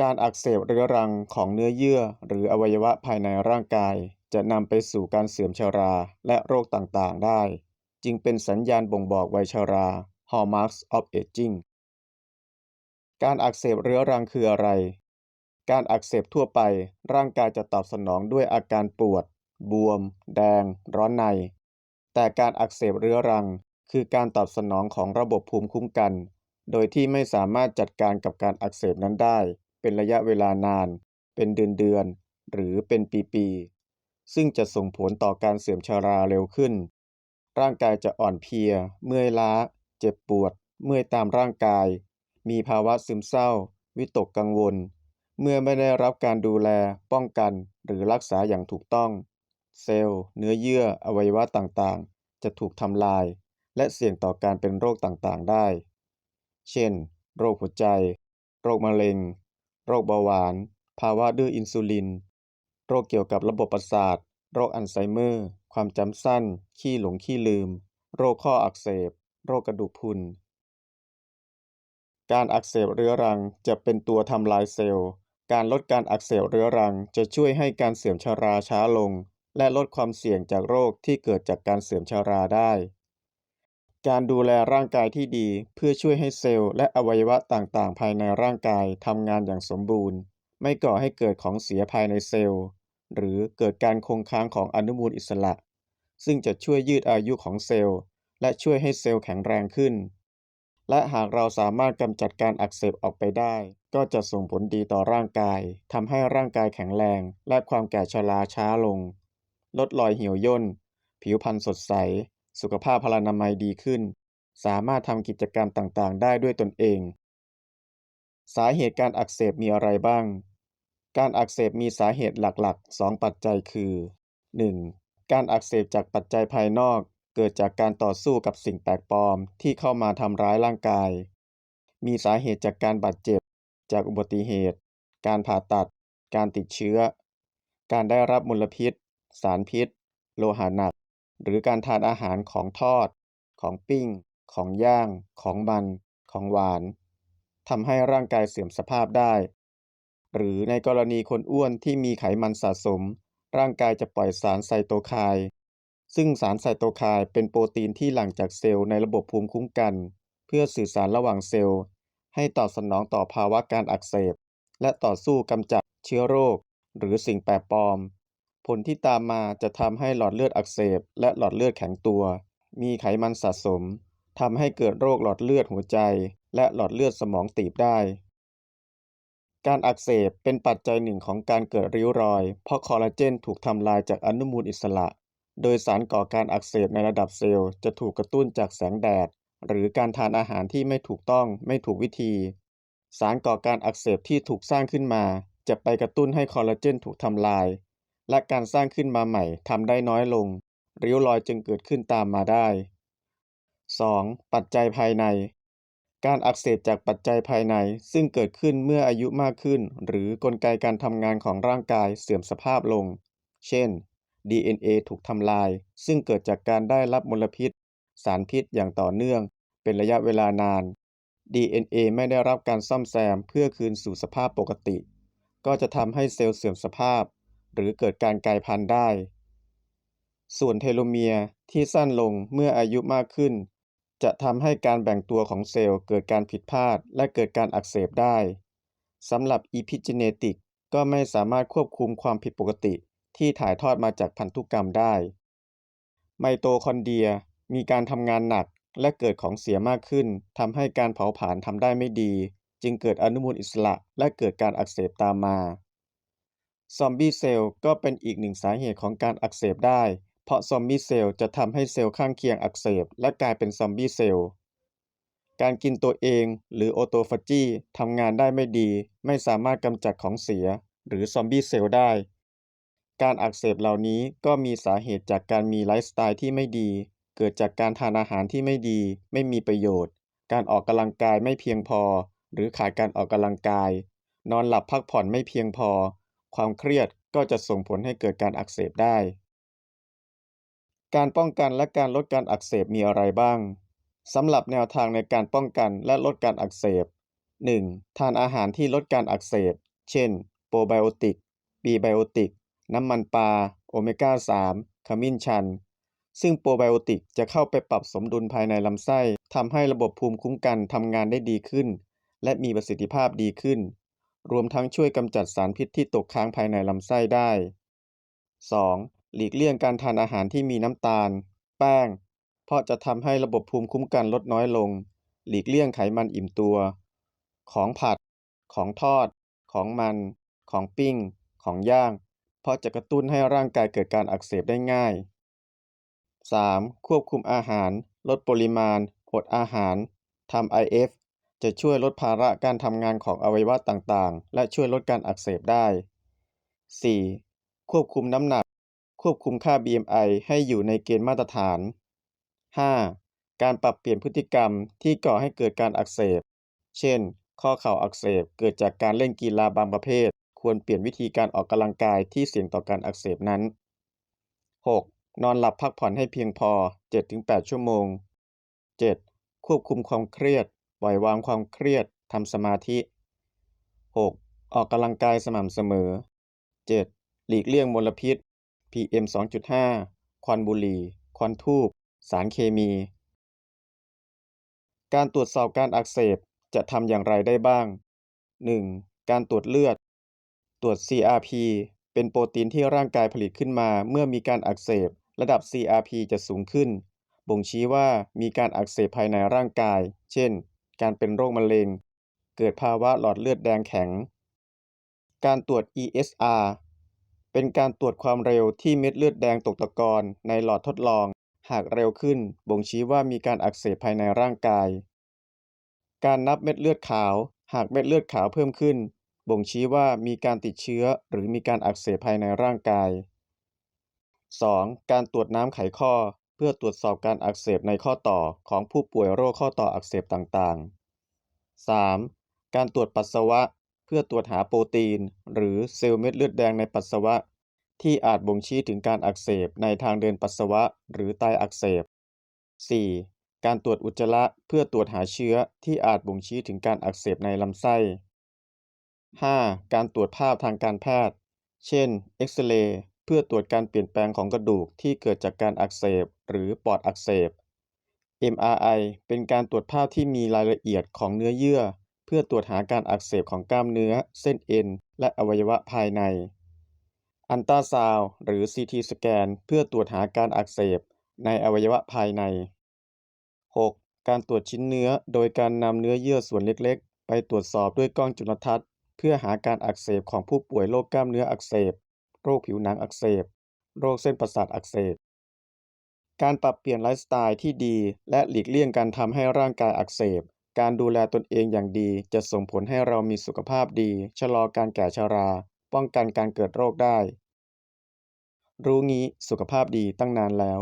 การอักเสบเรื้อรังของเนื้อเยื่อ หรืออวัยวะภายในร่างกาย จะนำไปสู่การเสื่อมชราและโรคต่างๆ ได้ จึงเป็นสัญญาณบ่งบอกวัยชรา Hallmarks of Aging การอักเสบเรื้อรังคืออะไร การอักเสบทั่วไป ร่างกายจะตอบสนองด้วยอาการปวด บวม แดง ร้อนใน แต่การอักเสบเรื้อรัง คือการตอบสนองของระบบภูมิคุ้มกัน โดยที่ไม่สามารถจัดการกับการอักเสบนั้นได้ เป็นระยะเวลานาน เป็นเดือนๆหรือเป็นปีๆ ซึ่งจะส่งผลต่อการเสื่อมชราเร็วขึ้น ร่างกายจะอ่อนเพลีย เมื่อยล้า เจ็บปวด เมื่อยตามร่างกาย มีภาวะซึมเศร้า วิตกกังวล เมื่อไม่ได้รับการดูแล ป้องกัน หรือรักษาอย่างถูกต้อง เซลล์ เนื้อเยื่อ อวัยวะต่างๆ จะถูกทำลาย และเสี่ยงต่อการเป็นโรคต่างๆ ได้ เช่น โรคหัวใจ โรคมะเร็ง โรคเบาหวาน ภาวะดื้ออินซูลิน โรคเกี่ยวกับระบบประสาท โรคอัลไซเมอร์ ความจำสั้น ขี้หลงขี้ลืม โรคข้ออักเสบ โรคกระดูกพรุน การอักเสบเรื้อรังจะเป็นตัวทำลายเซลล์ การลดการอักเสบเรื้อรังจะช่วยให้การเสื่อมชราช้าลง และลดความเสี่ยงจากโรคที่เกิดจากการเสื่อมชราได้ การดูแลร่างกายที่ดี เพื่อช่วยให้เซลล์และอวัยวะต่างๆ ภายในร่างกายทำงานอย่างสมบูรณ์ ไม่ก่อให้เกิดของเสียภายในเซลล์ หรือเกิดการคงค้างของอนุมูลอิสระ ซึ่งจะช่วยยืดอายุของเซลล์ และช่วยให้เซลล์แข็งแรงขึ้น และหากเราสามารถกำจัดการอักเสบออกไปได้ ก็จะส่งผลดีต่อร่างกายทำให้ร่างกายแข็งแรง และความแก่ชราช้าลง ลดรอยเหี่ยวย่น ผิวพรรณสดใส สุขภาพพลานามัยดีขึ้น สามารถทำกิจกรรมต่างๆ ได้ด้วยตนเอง สาเหตุการอักเสบมีอะไรบ้าง การอักเสบมีสาเหตุหลักๆ 2 ปัจจัยคือ 1. การอักเสบจากปัจจัยภายนอก เกิดจากการต่อสู้กับสิ่งแปลกปลอมที่เข้ามาทำร้ายร่างกาย มีสาเหตุจากการบาดเจ็บ จากอุบัติเหตุ การผ่าตัด การติดเชื้อ การได้รับมลพิษ สารพิษ โลหะหนัก หรือการทานอาหารของทอด ของปิ้ง ของย่าง ของมัน ของหวานทำให้ร่างกายเสื่อมสภาพได้ หรือในกรณีคนอ้วนที่มีไขมันสะสม ร่างกายจะปล่อยสารไซโตไคน์ซึ่งสารไซโตไคน์เป็นโปรตีนที่หลั่งจากเซลล์ในระบบภูมิคุ้มกัน เพื่อสื่อสารระหว่างเซลล์ ให้ตอบสนองต่อภาวะการอักเสบ และต่อสู้กำจัดเชื้อโรค หรือสิ่งแปลกปลอม ผลที่ตามมาจะทำให้หลอดเลือดอักเสบ และหลอดเลือดแข็งตัว มีไขมันสะสมทำให้เกิดโรคหลอดเลือดหัวใจ และหลอดเลือดสมองตีบได้ การอักเสบเป็นปัจจัยหนึ่งของการเกิดริ้วรอย เพราะคอลลาเจนถูกทำลายจากอนุมูลอิสระ โดยสารก่อการอักเสบในระดับเซลล์จะถูกกระตุ้นจากแสงแดด หรือการทานอาหารที่ไม่ถูกต้องไม่ถูกวิธี สารก่อการอักเสบที่ถูกสร้างขึ้นมา จะไปกระตุ้นให้คอลลาเจนถูกทำลาย และการสร้างขึ้นมาใหม่ทำได้น้อยลง ริ้วรอยจึงเกิดขึ้นตามมาได้ 2. ปัจจัยภายใน การอักเสบจากปัจจัยภายในซึ่งเกิดขึ้นเมื่ออายุมากขึ้น หรือกลไกการทำงานของร่างกายเสื่อมสภาพลง เช่น DNA ถูกทำลาย ซึ่งเกิดจากการได้รับมลพิษ สารพิษอย่างต่อเนื่อง เป็นระยะเวลานาน DNA ไม่ได้รับการซ่อมแซมเพื่อคืนสู่สภาพปกติ ก็จะทำให้เซลล์เสื่อมสภาพ หรือเกิดการกลายพันธุ์ได้ ส่วนเทโลเมียร์ที่สั้นลงเมื่ออายุมากขึ้น จะทำให้การแบ่งตัวของเซลล์เกิดการผิดพลาดและเกิดการอักเสบได้สำหรับอีพิจิเนติกก็ไม่สามารถควบคุมความผิดปกติที่ถ่ายทอดมาจากพันธุกรรมได้ ไมโตคอนเดรียมีการทำงานหนักและเกิดของเสียมากขึ้นทำให้การเผาผลาญทำได้ไม่ดี จึงเกิดอนุมูลอิสระและเกิดการอักเสบตามมา ซอมบี้เซลล์ก็เป็นอีกหนึ่งสาเหตุของการอักเสบได้ เพราะซอมบี้เซลล์จะทำให้เซลล์ข้างเคียงอักเสบ และกลายเป็นซอมบี้เซลล์ การกินตัวเองหรือโอโตฟาจีทำงานได้ไม่ดี ไม่สามารถกำจัดของเสีย หรือซอมบี้เซลล์ได้ การอักเสบเหล่านี้ก็มีสาเหตุจากการมีไลฟ์สไตล์ที่ไม่ดี เกิดจากการทานอาหารที่ไม่ดี ไม่มีประโยชน์ การออกกำลังกายไม่เพียงพอ หรือขาดการออกกำลังกาย นอนหลับพักผ่อนไม่เพียงพอ ความเครียดก็จะส่งผลให้เกิดการอักเสบได้ การป้องกันและการลดการอักเสบมีอะไรบ้างสำหรับแนวทางในการป้องกันและลดการอักเสบ 1. ทานอาหารที่ลดการอักเสบ เช่น โปรไบโอติกปีไบโอติก น้ำมันปลา โอเมก้า 3 ขมิ้นชัน ซึ่งโปรไบโอติกจะเข้าไปปรับสมดุลภายในลำไส้ทำให้ระบบภูมิคุ้มกันทำงานได้ดีขึ้น และมีประสิทธิภาพดีขึ้น รวมทั้งช่วยกำจัดสารพิษที่ตกค้างภายในลำไส้ได้ 2. หลีกเลี่ยงการทานอาหารที่มีน้ำตาล แป้ง เพราะจะทำให้ระบบภูมิคุ้มกันลดน้อยลง หลีกเลี่ยงไขมันอิ่มตัว ของผัด ของทอด ของมัน ของปิ้ง ของย่าง เพราะจะกระตุ้นให้ร่างกายเกิดการอักเสบได้ง่าย 3. ควบคุมอาหาร ลดปริมาณ อดอาหาร ทำ IF จะช่วยลดภาระการทำงานของอวัยวะต่างๆ และช่วยลดการอักเสบได้ 4. ควบคุมน้ำหนัก ควบคุมค่า BMI ให้อยู่ในเกณฑ์มาตรฐาน 5. การปรับเปลี่ยนพฤติกรรมที่ก่อให้เกิดการอักเสบ เช่น ข้อเข่าอักเสบเกิดจากการเล่นกีฬาบางประเภท ควรเปลี่ยนวิธีการออกกำลังกายที่เสี่ยงต่อการอักเสบนั้น 6. นอนหลับพักผ่อนให้เพียงพอ 7-8 ชั่วโมง 7. ควบคุมความเครียด ปล่อยวางความเครียดทำสมาธิ 6. ออกกำลังกายสม่ำเสมอ 7. หลีกเลี่ยงมลพิษ PM 2.5 ควันบุหรี่ ควันธูปสารเคมี การตรวจสอบการอักเสบจะทำอย่างไรได้บ้าง 1. การตรวจเลือด ตรวจ CRP เป็นโปรตีนที่ร่างกายผลิตขึ้นมาเมื่อมีการอักเสบ ระดับ CRP จะสูงขึ้น บ่งชี้ว่ามีการอักเสบภายในร่างกาย เช่น การเป็นโรคมะเร็ง เกิดภาวะหลอดเลือดแดงแข็ง การตรวจ ESR เป็นการตรวจความเร็วที่เม็ดเลือดแดงตกตะกอนในหลอดทดลอง หากเร็วขึ้น บ่งชี้ว่ามีการอักเสบภายในร่างกาย การนับเม็ดเลือดขาว หากเม็ดเลือดขาวเพิ่มขึ้น บ่งชี้ว่ามีการติดเชื้อหรือมีการอักเสบภายในร่างกาย 2. การตรวจน้ำไขข้อ เพื่อตรวจสอบการอักเสบในข้อต่อของผู้ป่วยโรคข้อต่ออักเสบต่างๆ 3. การตรวจปัสสาวะ เพื่อตรวจหาโปรตีน หรือเซลล์เม็ดเลือดแดงในปัสสาวะ ที่อาจบ่งชี้ถึงการอักเสบในทางเดินปัสสาวะ หรือไตอักเสบ 4. การตรวจอุจจาระเพื่อตรวจหาเชื้อที่อาจบ่งชี้ถึงการอักเสบในลำไส้ 5. การตรวจภาพทางการแพทย์ เช่น เอ็กซเรย์ เพื่อตรวจการเปลี่ยนแปลงของกระดูกที่เกิดจากการอักเสบหรือปอดอักเสบ MRI เป็นการตรวจภาพที่มีรายละเอียดของเนื้อเยื่อ เพื่อตรวจหาการอักเสบของกล้ามเนื้อ เส้นเอ็น และอวัยวะภายใน อัลตราซาวหรือ CT สแกนเพื่อตรวจหาการอักเสบในอวัยวะภายใน 6. การตรวจชิ้นเนื้อโดยการนำเนื้อเยื่อส่วนเล็กๆ ไปตรวจสอบด้วยกล้องจุลทรรศน์ เพื่อหาการอักเสบของผู้ป่วยโรคกล้ามเนื้ออักเสบ โรคผิวหนังอักเสบ โรคเส้นประสาทอักเสบ การปรับเปลี่ยนไลฟ์สไตล์ที่ดี และหลีกเลี่ยงการทำให้ร่างกายอักเสบ การดูแลตนเองอย่างดี จะส่งผลให้เรามีสุขภาพดี ชะลอการแก่ชรา ป้องกันการเกิดโรคได้ รู้งี้สุขภาพดีตั้งนานแล้ว